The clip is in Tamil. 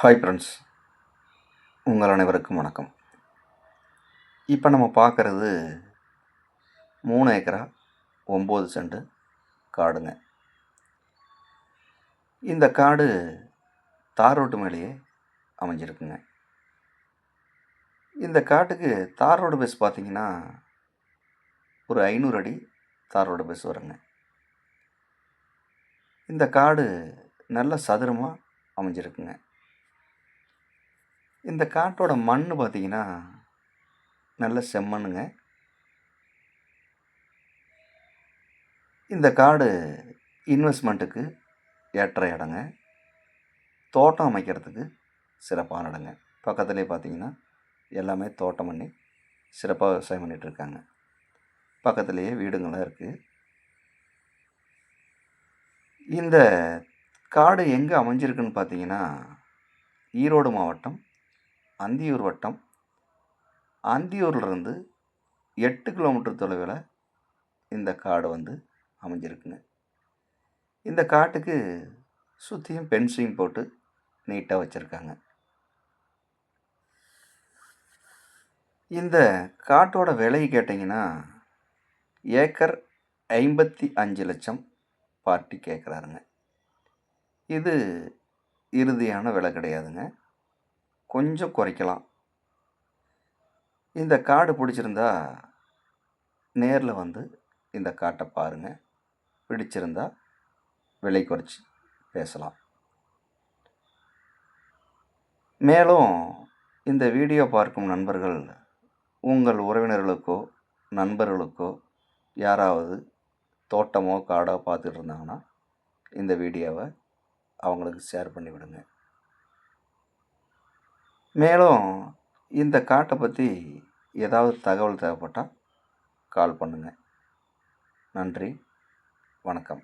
ஹாய் ஃப்ரெண்ட்ஸ் உங்கள் அனைவருக்கும் வணக்கம். இப்போ நம்ம பார்க்குறது மூணு ஏக்கரா ஒம்பது செண்டு காடுங்க. இந்த காடு தார் ரோட்டு மேலேயே அமைஞ்சிருக்குங்க. இந்த காட்டுக்கு தார் ரோடு பஸ் பார்த்தீங்கன்னா ஒரு ஐநூறு அடி தார் ரோடு பஸ் வருங்க. இந்த காடு நல்ல சதுரமாக அமைஞ்சிருக்குங்க. இந்த காட்டோட மண் பார்த்தீங்கன்னா நல்ல செம்மண்ணுங்க. இந்த காடு இன்வெஸ்ட்மெண்ட்டுக்கு ஏற்ற இடங்க. தோட்டம் அமைக்கிறதுக்கு சிறப்பான இடங்க. பக்கத்துலேயே பார்த்தீங்கன்னா எல்லாமே தோட்டம் பண்ணி சிறப்பாக விவசாயம் பண்ணிகிட்ருக்காங்க இருக்காங்க. பக்கத்துலேயே வீடுங்களாம் இருக்குது இந்த காடு எங்கே அமைஞ்சிருக்குன்னு பார்த்தீங்கன்னா ஈரோடு மாவட்டம் அந்தியூர் வட்டம். அந்தியூர்லேருந்து எட்டு கிலோமீட்டர் தொலைவில் இந்த காடு வந்து அமைஞ்சிருக்குங்க. இந்த காட்டுக்கு சுற்றியும் பென்சிங் போட்டு நீட்டாக வச்சுருக்காங்க. இந்த காட்டோட விலை கேட்டிங்கன்னா ஏக்கர் ஐம்பத்தி அஞ்சு லட்சம் பார்ட்டி கேட்குறாருங்க இது இறுதியான விலை கிடையாதுங்க. கொஞ்சம் குறைக்கலாம். இந்த காடு பிடிச்சிருந்தா நேரில் வந்து இந்த காட்டை பாருங்கள் பிடிச்சிருந்தா விலை குறைச்சி பேசலாம். மேலும் இந்த வீடியோ பார்க்கும் நண்பர்கள் உங்கள் உறவினர்களுக்கோ நண்பர்களுக்கோ யாராவது தோட்டமோ காடோ பார்த்துட்டு இருந்தாங்கன்னா இந்த வீடியோவை அவங்களுக்கு ஷேர் பண்ணி விடுங்க மேலும் இந்த காட்டை பற்றி ஏதாவது தகவல் தேவைப்பட்டால் கால் பண்ணுங்கள் நன்றி. வணக்கம்.